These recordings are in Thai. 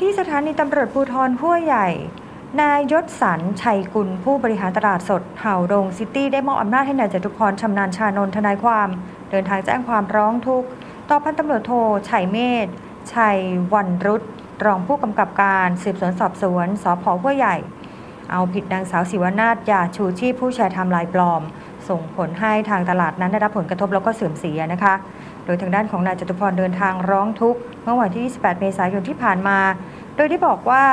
ที่สถานีตำรวจภูธรห้วยใหญ่ นายยศสันชัยกุล ผู้บริหารตลาดสดเห่าโรงซิตี้ได้มอบอำนาจให้นายจตุพรชำนาญชานนทนายความ เดินทางแจ้งความร้องทุกข์ต่อพันตำรวจโทชัยเมธชัยวันรุตรองผู้กำกับการสืบสวนสอบสวนสพห้วยใหญ่ เอาผิดนางสาวศิวนาถยาชูชีพผู้แชร์ทำลายปลอม ส่งผลให้ทางตลาดนั้นได้รับผลกระทบแล้วก็เสื่อมเสียนะคะ โดยทางด้านของนายจตุพรเดินทางร้องทุกข์เมื่อวันที่ 28 เมษายนที่ผ่านมา โดยได้บอกว่า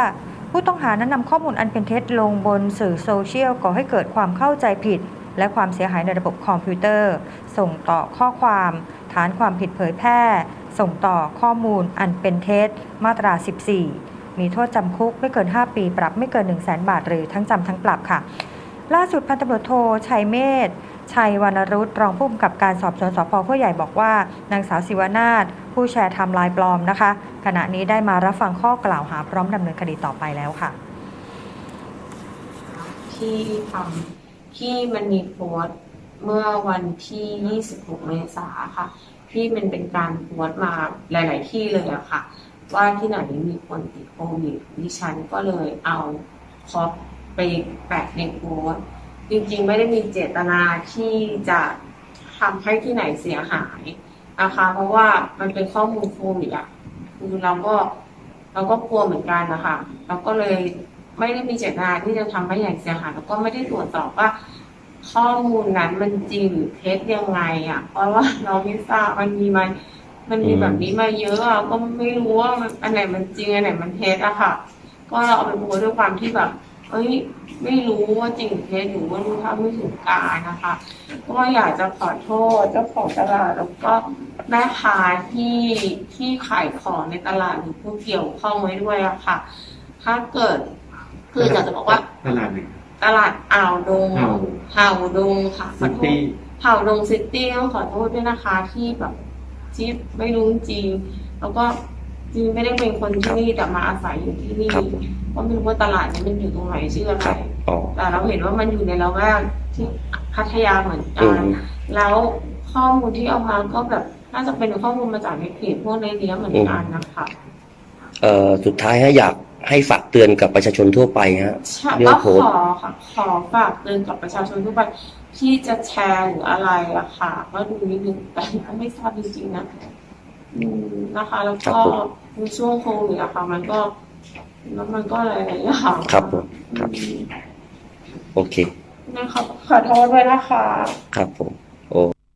ผู้ต้องหานั้นนำข้อมูลอันเป็นเท็จลงบนสื่อโซเชียลก่อให้เกิดความเข้าใจผิด และความเสียหายในระบบคอมพิวเตอร์ ส่งต่อข้อความ ฐานความผิดเผยแพร่ ส่งต่อข้อมูลอันเป็นเท็จ มาตรา 14 มีโทษจำคุกไม่เกิน 5 ปี ปรับไม่เกิน 1 0 0 0 0แบาท หรือทั้งจำทั้งปรับค่ะ ล่าสุดพันตำรวจโทชัยเมธ ชัยวรรณรุตรองผู้กำกับการสอบสวนสพห้วยใหญ่บอกว่านางสาวศิวนาถผู้แชร์ทำลายปลอมนะคะ ขณะนี้ได้มารับฟังข้อกล่าวหาพร้อมดำเนินคดีต่อไปแล้วค่ะ ที่ทำที่มันมีโพสต์เมื่อวันที่ 26 เมษาค่ะ ที่มันเป็นการโพสต์มาหลาย ๆ ที่เลยอะค่ะ ว่าที่ไหนมีคนติดโควิดดิฉันก็เลยเอาคอปไปแปะในโพสต์ จริงๆ ไม่ได้มีเจตนาที่จะทำให้ที่ไหนเสียหายนะคะเพราะว่ามันเป็นข้อมูลโควิดอะคือเราก็เราก็กลัวเหมือนกันนะคะเราก็เลยไม่ได้มีเจตนาที่จะทำให้อย่เสียหายแล้วก็ไม่ได้ตรวจสอบว่า ข้อมูลนั้นมันจริงเท็จยังไงอะ เพราะว่าเราไม่ทราบมันมีมันมันมีแบบนี้มาเยอะอะก็ไม่รู้ว่าอันไหนมันจริงอันไหนมันเท็จอะค่ะ ก็เราเอาไปโพสด้วยความที่แบบ เอ้ยไม่รู้ว่าจริงหรือเท็จหรือว่ารู้เท่าไม่ถึงการนะคะก็อยากจะขอโทษเจ้าของตลาดแล้วก็แม่ค้าที่ที่ขายของในตลาดหรือผู้เกี่ยวข้องไว้ด้วยอะค่ะ ถ้าเกิดคืออยากจะบอกว่าตลาดหนึ่งตลาดอ่าวดงอ่าวห่าวดงค่ะขซิอโทษตี้ห่าวดงซิตี้ต้องขอโทษด้วยนะคะที่แบบที่ไม่รู้จริง แล้วก็ จริงไม่ได้เป็นคนที่นี่แต่มาอาศัยอยู่ที่นี่ครับก็ไม่รู้ว่าตลาดนี้มันอยู่ตรงไหนชื่ออะไรครับอ๋อ แต่เราเห็นว่ามันอยู่ในละแวกที่พัทยาเหมือนกัอืนม แล้วข้อมูลที่เอามาก็แบบน่าจะเป็นข้อมูลมาจากในเพจพวกในเนี้ยเหมือนกันนะคะ เอ่อสุดท้ายฮะอยากให้ฝากเตือนกับประชาชนทั่วไปฮะใช่เรื่ก็องโพขสต์ อค่ะขอฝากเตือนกับประชาชนทุกคนที่จะแชร์หรืออะไรอะค่ะก็ดูนิดนึงแต่ก็ไม่ทราบจริงๆนะอืม นะคะ แล้วก็ในช่วงโควิดอะค่ะมันก็แล้วมันก็หลายๆอย่างครับผมครับ อืมโอเค นะคะขอโทษด้วยนะคะ ครับผม